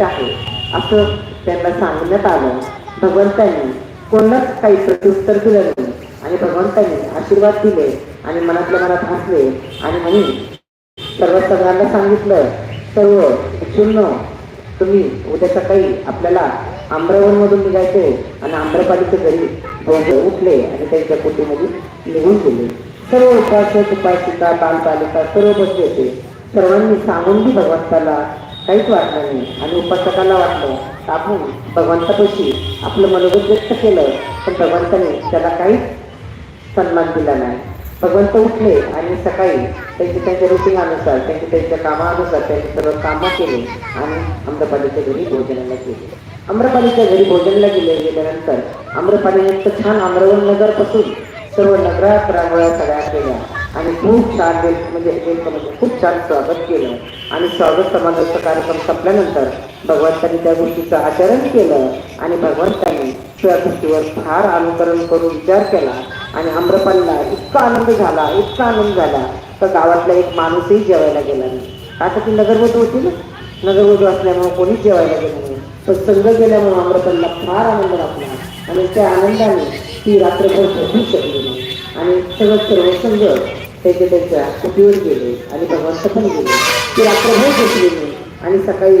वाईट आहे. असं त्यांना सांगण्यात आलं. भगवंतांनी कोणाच काही प्रत्युत्तर दिलं नाही. आणि भगवंतांनी आशीर्वाद दिले आणि मनातल्या मनात हसले आणि म्हणे सर्व सगळ्यांना सांगितलं सर्व शून्य तुम्ही उद्या सकाळी आपल्याला आम्रवनमधून निघायचे आणि आम्रपालीचे घरी उठले आणि त्यांच्या कुटीमध्ये निघून गेले. सर्व उपास उपासिका बालबालिका सर्व बसले होते. सर्वांनी सांगून की भगवंताला काहीच वाटलं नाही. आणि उपासकाला वाटलं तर आपण भगवंतापाशी आपलं मनोगत व्यक्त केलं पण भगवंताने त्याला काहीच सन्मान दिला नाही. भगवंत उठले आणि सकाळी त्यांच्या त्यांच्या रुटीनानुसार त्यांच्या त्यांच्या कामानुसार त्यांनी सर्व कामं केले आणि अम्रपालीच्या घरी भोजनाला गेले. अम्रपालीच्या घरी भोजनाला गेले गेल्यानंतर अम्रपालीने छान अमरवन नगरपासून सर्व नगरात रांगोळ्या सगळ्या केल्या. आणि खूप छान वेल म्हणजे वेलकम खूप छान स्वागत केलं. आणि स्वागत समारोहाचा कार्यक्रम संपल्यानंतर भगवंतांनी त्या गोष्टीचं आचरण केलं आणि भगवंतांनी त्या गोष्टीवर फार अनुकरण करून विचार केला आणि आम्रपालीला इतका आनंद झाला इतका आनंद झाला तर गावातला एक माणूसही जेवायला गेला नाही. आता ती नगरवधू होती ना? नगरवधू असल्यामुळे कोणीच जेवायला गेलं नाही. पण संघ गेल्यामुळे आम्रपालीला फार आनंद वाटला आणि त्या आनंदाने ती रात्रभर झोपू शकली नाही. आणि सगळं सर्व संघ त्यांच्या त्याच्या कुटीवर गेले आणि भगवंत पण गेले. ते रात्रभर झोपली नाही आणि सकाळी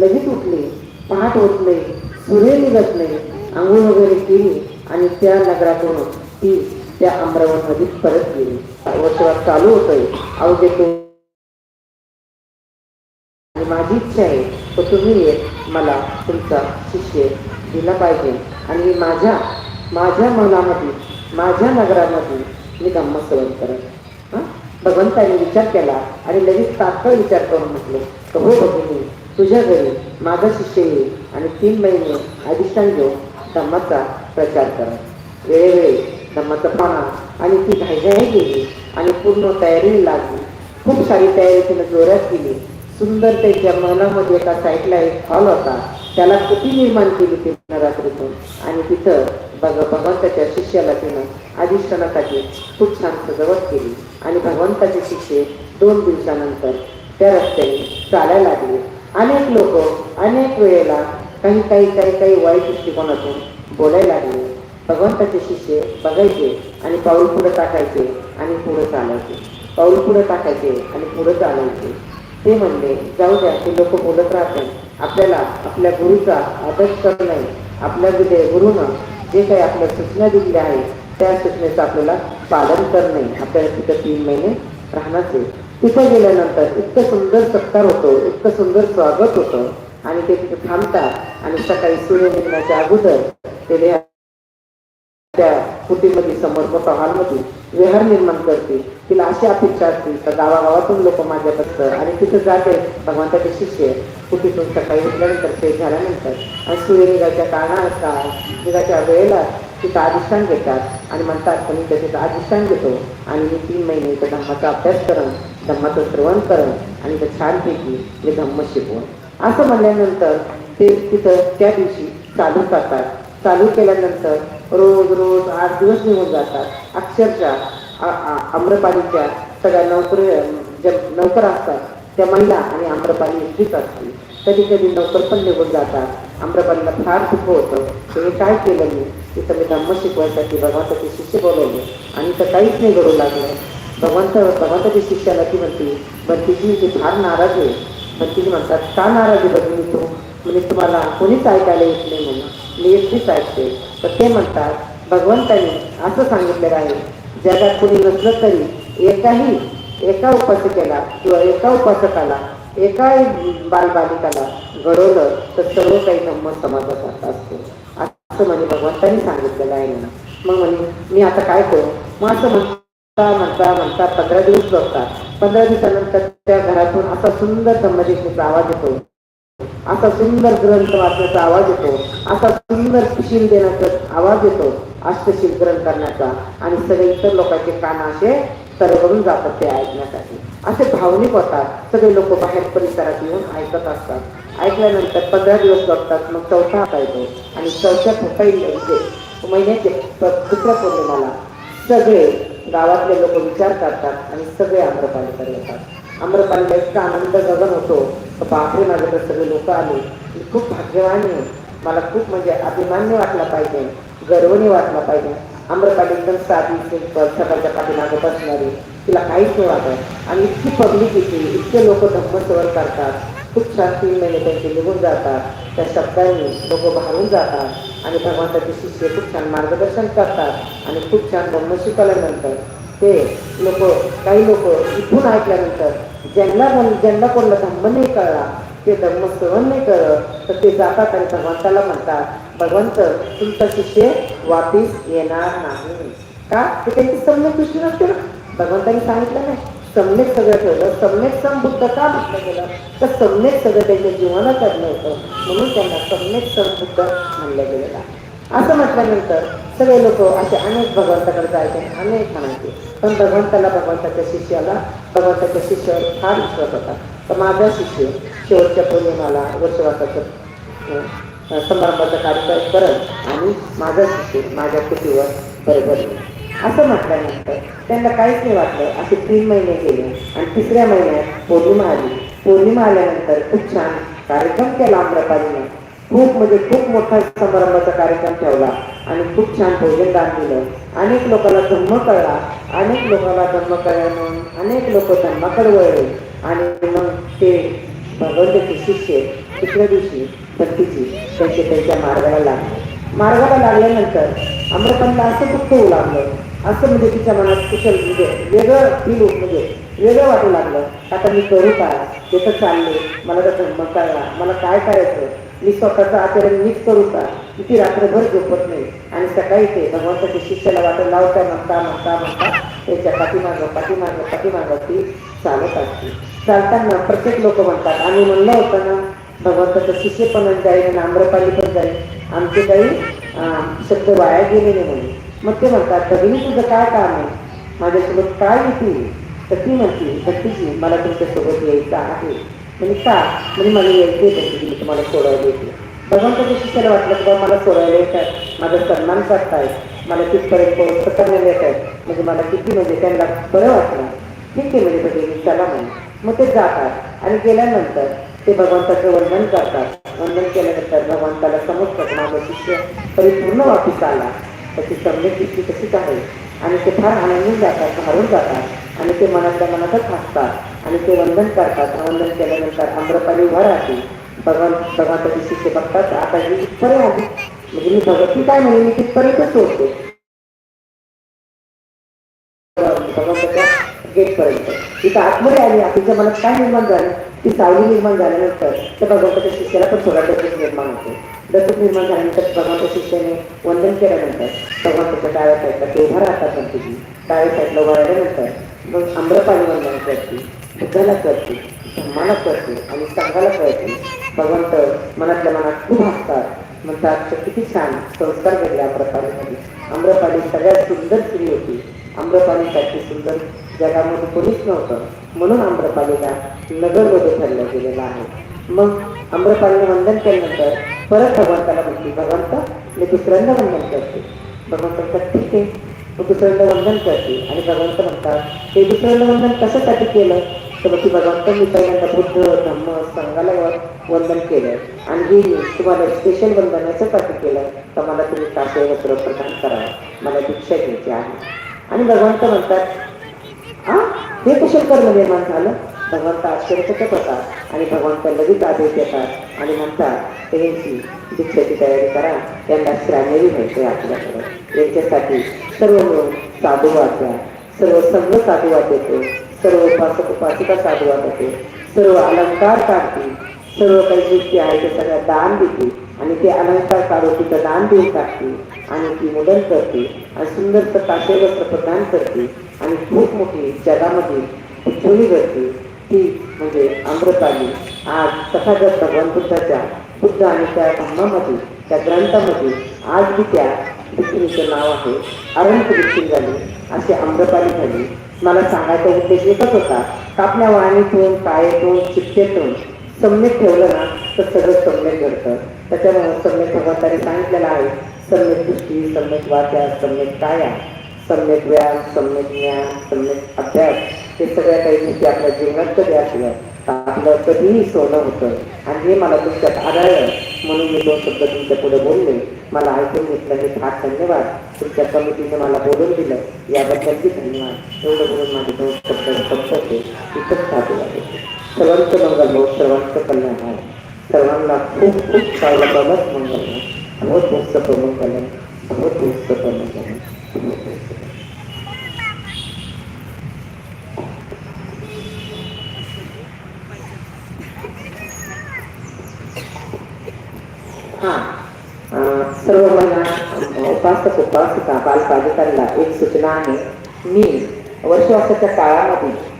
लगेच उठली पहाट होत नाही सूर्य निघत नाही आंघोळ वगैरे केली आणि त्या नगरातून ती त्या अमरावतीमध्ये परत गेली. वर्षभर चालू होतंय. अवघे तो आणि माझी इच्छा आहे तर तुम्ही एक मला तुमचा शिष्य दिला पाहिजे. आणि माझ्या माझ्या मनामध्ये माझ्या नगरामध्ये मी धम्मसेवन करत भगवंताने विचार केला आणि लगेच तात्काळ विचार करून म्हटलं तर हो भगिनी तुझ्या घरी माझा शिष्य येईल आणि तीन महिने अधिष्ठान घेऊन धम्माचा प्रचार करा. वेळोवेळी धम्माचा पाहा आणि ती घाईघाई गेली आणि पूर्ण तयारी लागली. खूप सारी तयारी तिनं जोरात केली. सुंदर त्याच्या मनामध्ये एका साईडला एक हॉल होता. त्याला किती निर्माण केली तिनं रात्रीतून आणि तिथं भगवंताच्या शिष्याला तिनं अधिष्ठानासाठी खूप छान सजावट केली आणि भगवंताचे शिष्य दोन दिवसानंतर त्या रस्त्याने चालायला लागले. अनेक लोक अनेक वेळेला काही काही काही काही वाईट दृष्टिकोनातून बोलायला लागले. भगवंताचे शिष्य बघायचे आणि पाऊल पुढे टाकायचे आणि पुढे चालायचे. पाऊल पुढे टाकायचे आणि पुढे चालायचे. ते म्हणले जाऊ द्या ते लोक बोलत राहते आपल्याला आपल्या गुरुचा आदर्श करणे आपल्या गुरुनं जे काही आपल्या सूचना दिलेल्या आहेत त्या सूचनेचं आपल्याला पालन करणे आपल्याला तिथं तीन महिने राहण्याचे तिथं गेल्यानंतर इतकं सुंदर सत्कार होतो इतकं सुंदर स्वागत होतं आणि ते तिथे थांबतात आणि सकाळी सूर्य निघण्याच्या अगोदर ते त्या- कुटीमध्ये समोर मोठा हॉलमध्ये विहार निर्माण करते तिला अशी अपेक्षा असतील तर गावागावातून लोक माझ्याकडं आणि तिथं जाते भगवंताचे शिष्य कुटीतून सकाळी उठल्यानंतर ते झाल्यानंतर आणि सूर्यनिगाच्या कारणाचा काळाचा वेळेला तिथं अधिष्ठान घेतात आणि म्हणतात की मी त्याचं अधिष्ठान घेतो आणि मी तीन महिने त्या धम्माचा अभ्यास करण धम्माचं श्रवण करण आणि त्या छानपैकी मी धम्म शिकवून असं म्हणल्यानंतर ते तिथं त्या दिवशी चालू करतात. चालू केल्यानंतर रोज रोज आठ दिवस निघून जातात. अक्षरशः आम्रपालीच्या सगळ्या नोकरी ज्या नोकर असतात त्या महिला आणि आम्रपाली एकटीच असते कधी कधी नोकर पण निघून जातात. आम्रपालीला फार दुःख होतं. तर मी काय केलं मी तिथं मी धम्म शिकवायसाठी भगवंताचे शिष्य बोलवले. आणि तर काहीच नाही घडू लागलं. भगवंत भगवंताची शिष्याला ती म्हणते भंतीजी ती फार नाराज आहे. भंतीजी म्हणतात का नाराज आहे भगिनी तू? म्हणजे तुम्हाला कोणीच ऐकायला येत नाही म्हणून. मी एकटीच ऐकते. तर ते म्हणतात भगवंताने असं सांगितलेलं आहे जगात कुणी नसलं तरी एकाही एका उपासकेला किंवा एका उपासकाला एका बालबालिकाला घडवलं तर सर्व काही धम्म समाजात असतो. असं म्हणे भगवंतांनी सांगितलेलं आहे ना मग म्हणे मी आता काय करू? मग असं म्हणता म्हणता म्हणता पंधरा दिवस बघतात पंधरा दिवसानंतर त्या घरातून असा सुंदर संबंधित आवाज येतो. असा सुंदर ग्रंथ वाचण्याचा आवाज येतो असा सुंदर शील देण्याचा आवाज येतो अष्टशील ग्रंथ करण्याचा आणि सगळे इतर लोकांचे कान असे तरवरून जातात ते ऐकण्यासाठी. असे भावनिक होतात सगळे लोक बाहेर परिसरात येऊन ऐकत असतात. ऐकल्यानंतर पंधरा दिवस लागतात मग चौथा हाता येतो आणि चौथ्या पहिल्या म्हणजे महिन्याचे दुसऱ्या पौर्णिमाला सगळे गावातले लोक विचार करतात आणि सगळे आम्रपालीकडे येतात आम्रपालीला इतका आनंद गगन होतो बापरे माझं तर सगळे लोक आले. मी खूप भाग्यवान आहे. मला खूप म्हणजे अभिमान्य वाटला पाहिजे. गर्वनी वाटला पाहिजे. आम्रपाली एकदम साधी सकाळच्या पाठीमागे बसणारी. तिला काहीच नाही वाटत. आणि इतकी पब्लिक येते इतके लोक धम्मसवर करतात. खूप छान तीन महिने त्यांचे निघून जातात. त्या शब्दांनी लोक भारून जातात. आणि भगवंताचे शिष्य खूप छान मार्गदर्शन करतात. आणि खूप छान धम्म शिकवल्यानंतर ते लोक काही लोक इथून ऐकल्यानंतर ज्यांना ज्यांना कोणाला धम्म नाही कळला ते धम्म सहन नाही करत तर ते जातात आणि भगवंताला म्हणतात भगवंत तुमचा शिष्य वापिस येणार नाही. का? ते त्यांची सम्यक दृष्टी नसते ना. भगवंतांनी सांगितलं नाही. सम्यक सगळं ठेवलं. सम्यक संबुद्ध का म्हटलं गेलं. तर सम्यक सगळं त्यांच्या जीवनात आणलं होतं. म्हणून त्यांना सम्यक संबुद्ध म्हणलं गेलेलं आहे. असं म्हटल्यानंतर सगळे लोक असे अनेक भगवंताकडे जायचे अनेक म्हणायचे. पण भगवंताला भगवंताच्या शिष्याला भगवंताच्या शिष्यावर फार विश्वास होता. तर माझा शिष्य शेवटच्या पौर्णिमाला वर्षवासाचं समारंभाचा कार्यक्रम करत आणि माझा शिष्य माझ्या कुटीवर बरोबर असं म्हटल्यानंतर त्यांना काहीच नाही वाटलं. असे तीन महिने गेले आणि तिसऱ्या महिन्यात पौर्णिमा आली. पौर्णिमा आल्यानंतर खूप छान कार्यक्रम केला आम्रपालीने. खूप म्हणजे खूप मोठा समारंभाचा कार्यक्रम ठेवला आणि खूप छान भोजनदान दिलं. अनेक लोकांना धम्म कळला. अनेक लोकांना धम्म कळल्यानं अनेक लोक धम्माकडे वळले. आणि मग ते भगवंताचे शिष्य दुसऱ्या दिवशी भक्तीची त्यांचे त्यांच्या मार्गाला लागले. मार्गाला लागल्यानंतर अमृतांना असं दुःख होऊ लागलं असं म्हणजे तिच्या मनात कुशल म्हणजे वेगळं फील म्हणजे वेगळं वाटू लागलं. आता मी करू काय ते तर चालले. मला तर धम्म कळला. मला काय करायचं? मी स्वतःचं आचरण मीच करू का? किती ती रात्रभर झोपत नाही. आणि सकाळी ते भगवंताच्या शिष्याला वाटत लावता म्हणता म्हणता म्हणता त्याच्या पाठीमागं पाठीमागं पाठीमागं ती चालत असते. चालताना प्रत्येक लोक म्हणतात आम्ही म्हणलं होतं ना भगवंताचं शिष्य पण जाईल आणि आम्रपाली पण जाईल. आमचे काही शब्द वाया गेले नाही म्हणे. मग ते म्हणतात भगिनी तुझं काय काम आहे? माझ्यासोबत काय येतील तर ती म्हणते भक्तीजी मला तुमच्यासोबत यायचं आहे. म्हणजे का म्हणजे मला यायचे भक्तीजी मी तुम्हाला सोडायला येते भगवंताच्या शिष्याला वाटलं की मला सोडायला येतात माझा सन्मान करतायत मला तिथपर्यंत पोहोच करण्यात येत आहेत म्हणजे मला किती म्हणजे त्यांना बरं वाटलं. ठीक आहे म्हणजे भगिनी चला म्हणे मग ते जातात. आणि गेल्यानंतर ते भगवंताचं वंदन करतात. वंदन केल्यानंतर भगवंताला समजतात की माझा शिष्य परिपूर्ण वापस आला. त्याची सम्यक दृष्टी तशीच आहे. आणि ते फार आनंदून जातात भारून जातात. आणि ते मनातल्या मनातच हसतात. आणि ते वंदन करतात. वंदन केल्यानंतर आम्रपाली वर राहते. भगवान भगवंताची शिष्य बघतात. आता ही इथपर्यंत आली. म्हणजे मी भगवती काय म्हणे मी तिथपर्यंतच सोडते. भगवंताच्या गेटपर्यंत. तिथं आतमध्ये आली. तिच्या मनात काय निर्माण झालं? ती सावली निर्माण झाल्यानंतर त्या भगवंताच्या शिष्याला पण थोडा डसक निर्माण होते. डसक निर्माण झाल्यानंतर भगवंत शिष्याने वंदन केल्यानंतर भगवंताच्या डाव्या साईडला ते उभा राहतात गणपती डाव्या साईडला उभा राहिल्यानंतर मग आम्रपाणी वंदन करते बुद्धाला करते धम्माला करते आणि संघाला करते. भगवंत मनातल्या मनात खूप हसतात. म्हणतात "तर किती छान संस्कार घडले आम्रपालीमध्ये आम्रपाली सगळ्यात सुंदर स्त्री होती. आम्रपालीसारखी सुंदर जगामध्ये कोणीच नव्हतं. म्हणून आम्रपालीला नगरमध्ये ठरलं गेलेलं आहे. मग आम्रपालीने वंदन केल्यानंतर परत भगवंताला म्हणते भगवंत मी दुसऱ्यांदा वंदन करते. भगवंत ठीक आहे. मग दुसऱ्यांना वंदन करते. आणि भगवंत म्हणतात ते दुसऱ्यांना वंदन कशासाठी केलं? तर मग ती भगवंत मी पहिल्यांदा बुद्ध धम्म संघाला व- वंदन केलं. आणि हे तुम्हाला स्पेशल वंदन याच्यासाठी केलं. तर मला तुम्ही काशे वस्त्र प्रदान करावं. मला दीक्षा घ्यायची आहे. आणि भगवंत म्हणतात हा हे कुशल कर्म निर्माण झालं? भगवंत आश्चर्यचकित होतात आणि भगवंत लगेच आदेश देतात आणि म्हणतात त्यांची दीक्षेची तयारी करा त्यांना श्रामेवी व्हायचे आपल्याकडे. यांच्यासाठी सर्व मिळून साधुवाद द्या सर्व संघ साधुवाद देतो सर्व उपासक उपासिका साधुवाद देते सर्व अलंकार काढतील सर्व काही गोष्टी आहे ते सगळ्या दान देते. आणि ते अलंकार काढून तिथं दान देऊन टाकते. आणि ती मुदन करते. आणि सुंदरचं काशे वस्त्र प्रदान करते. आणि खूप मोठी जगामध्ये उज्ज्वली घडते ती म्हणजे अमृताली. आज तथागत भगवान बुद्धाच्या बुद्ध आणि त्या धम्मामध्ये त्या ग्रंथामध्ये आज बी त्या भिक्षुणीचं नाव आहे. अरंत दीक्षित झाली. अशी अमृताली झाली. मला सांगायचा उद्देश एकच होता. का आपल्या वाणीतून पायातून शिक्षेतून सम्यक ठेवलं ना तर सगळं सम्यक घडतं. त्याच्यामुळे सम्यक भगवंताने सांगितलेलं आहे सम्यक दृष्टी सम्यक वाचा सम्यक काया सम्यक व्यायाम सम्यक ज्ञान सम्यक अभ्यास. हे सगळ्या काही गोष्टी आपल्या जीवनात कधी असल्या आपलं कधीही सोनं होतं. आणि हे मला तुमच्यात आढळलं. म्हणून मी दोन शब्द तुमच्यापुढे बोलले. मला ऐकून घेतलं हे फार धन्यवाद. तुमच्या समितीने मला बोलून दिलं. याबद्दलही धन्यवाद. एवढं बोलून माझे दोन शब्द स्पष्ट होते. इथंच साधू आहे. सर्वांचं मंगल हो सर्वांचं कल्याण आहे सर्वांना खूप खूप चांगलं प्रगत मंगल आहे बहुत बहुत मंगल बहुत बहुत सफल मंगल हो अं, सर्व महिला उपासक उपासिका बालपालिकांना एक सूचना आहे. मी वर्षवासाच्या काळामध्ये